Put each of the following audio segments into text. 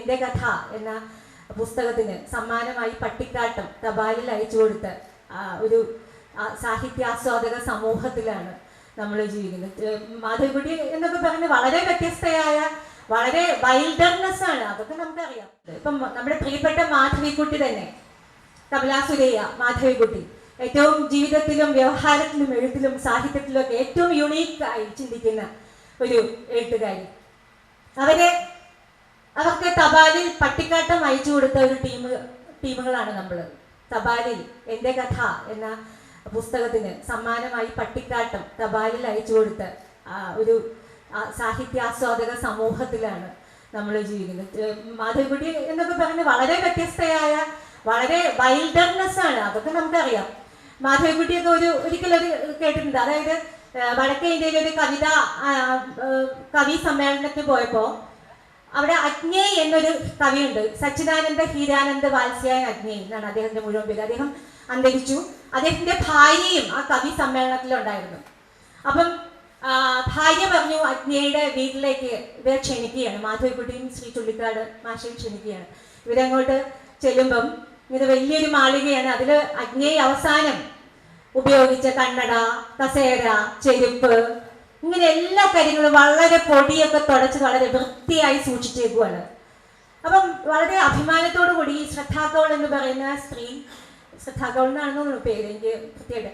എന്റെ കഥ എന്ന പുസ്തകത്തിന് സമ്മാനമായി പട്ടിക്കാട്ടം തപാലിൽ അയച്ചു കൊടുത്ത ഒരു സാഹിത്യ സാഹിത്യാസ്വാദക സമൂഹത്തിലാണ് നമ്മൾ ജീവിക്കുന്നത്. മാധവിക്കുട്ടി എന്നൊക്കെ പറഞ്ഞ് വളരെ വ്യത്യസ്തയായ വളരെ വൈൽഡർനെസ് ആണ്. അതൊക്കെ നമുക്കറിയാം. ഇപ്പം നമ്മുടെ പ്രിയപ്പെട്ട മാധവിക്കുട്ടി തന്നെ കമലാസുരയ്യ മാധവിക്കുട്ടി ഏറ്റവും ജീവിതത്തിലും വ്യവഹാരത്തിലും എഴുത്തിലും സാഹിത്യത്തിലും ഒക്കെ ഏറ്റവും യുണീക്ക് ആയി ചിന്തിക്കുന്ന ഒരു എഴുത്തുകാരി. അവരെ തപാലിൽ പട്ടിക്കാട്ടം അയച്ചു കൊടുത്ത ഒരു ടീം ടീമുകളാണ് നമ്മൾ തപാലിൽ എന്റെ കഥ എന്ന പുസ്തകത്തിന് സമ്മാനമായി പട്ടിക്കാട്ടം തപാലിൽ അയച്ചു കൊടുത്ത ഒരു സാഹിത്യാസ്വാദക സമൂഹത്തിലാണ് നമ്മൾ ജീവിക്കുന്നത്. മാധവിക്കുട്ടി എന്നൊക്കെ പറഞ്ഞ് വളരെ വ്യത്യസ്തയായ വളരെ വൈൽഡർനെസ് ആണ്. അതൊക്കെ നമുക്കറിയാം. മാധവിക്കുട്ടിയൊക്കെ ഒരു ഒരിക്കലൊരു കേട്ടിട്ടുണ്ട്. അതായത് വടക്കേ ഇന്ത്യയിലെ ഒരു കവിത കവി സമ്മേളനത്തിൽ പോയപ്പോൾ അവിടെ അഗ്നേയ് എന്നൊരു കവിയുണ്ട്. സച്ചിദാനന്ദ ഹീരാനന്ദ വാത്സ്യായൻ അഗ്നേയ് എന്നാണ് അദ്ദേഹത്തിന്റെ മുഴുവൻ പേര്. അദ്ദേഹം അന്തരിച്ചു. അദ്ദേഹത്തിന്റെ ഭാര്യയും ആ കവി സമ്മേളനത്തിലുണ്ടായിരുന്നു. അപ്പം ഭാര്യ പറഞ്ഞു അഗ്നേയുടെ വീട്ടിലേക്ക് ഇവരെ ക്ഷണിക്കുകയാണ്. മാധവിക്കുട്ടിയും ശ്രീ ചുള്ളിക്കാട് മാഷയും ക്ഷണിക്കുകയാണ്. ഇവരങ്ങോട്ട് ചെല്ലുമ്പം ഇത് വലിയൊരു മാളികയാണ്. അതിൽ അഗ്നേയ് അവസാനം ഉപയോഗിച്ച കണ്ണട കസേര ചെരുപ്പ് ഇങ്ങനെ എല്ലാ കാര്യങ്ങളും വളരെ പൊടിയൊക്കെ തുടച്ച് വളരെ വൃത്തിയായി സൂക്ഷിച്ചേക്കുവാണ്. അപ്പം വളരെ അഭിമാനത്തോടു കൂടി ഈ ശ്രദ്ധാകൗൾ എന്ന് പറയുന്ന സ്ത്രീ ശ്രദ്ധാകൗൾ എന്നാണെന്ന് പേര് എനിക്ക് കൃത്യമായിട്ട്.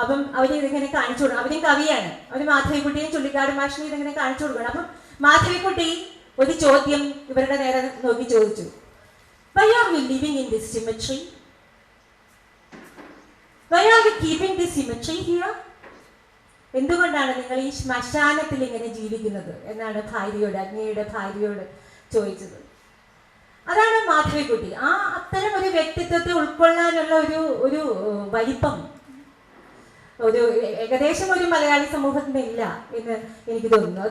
അപ്പം അവർ ഇതിങ്ങനെ കാണിച്ചു കൊടുക്കും. അവരും കവിയാണ്. അവർ മാധവിക്കുട്ടിയും ചുള്ളിക്കാട് മാഷിനെ ഇതിങ്ങനെ കാണിച്ചു കൊടുക്കണം അപ്പം മാധവിക്കുട്ടി ഒരു ചോദ്യം ഇവരുടെ നേരെ നോക്കി ചോദിച്ചു. Why are you living in this cemetery why are you keeping this cemetery here എന്തുകൊണ്ടാണ് നിങ്ങൾ ഈ ശ്മശാനത്തിൽ ഇങ്ങനെ ജീവിക്കുന്നത്? എന്നാണ് ഭാര്യയോട് അഗ്നിയുടെ ഭാര്യയോട് ചോദിച്ചത്. അതാണ് മാധവിക്കുട്ടി. ആ അത്തരം ഒരു വ്യക്തിത്വത്തെ ഉൾക്കൊള്ളാനുള്ള ഒരു ഒരു വലിപ്പം. ഒരു ഏകദേശം ഒരു മലയാളി സമൂഹത്തിന് ഇല്ല എന്ന് എനിക്ക് തോന്നുന്നു.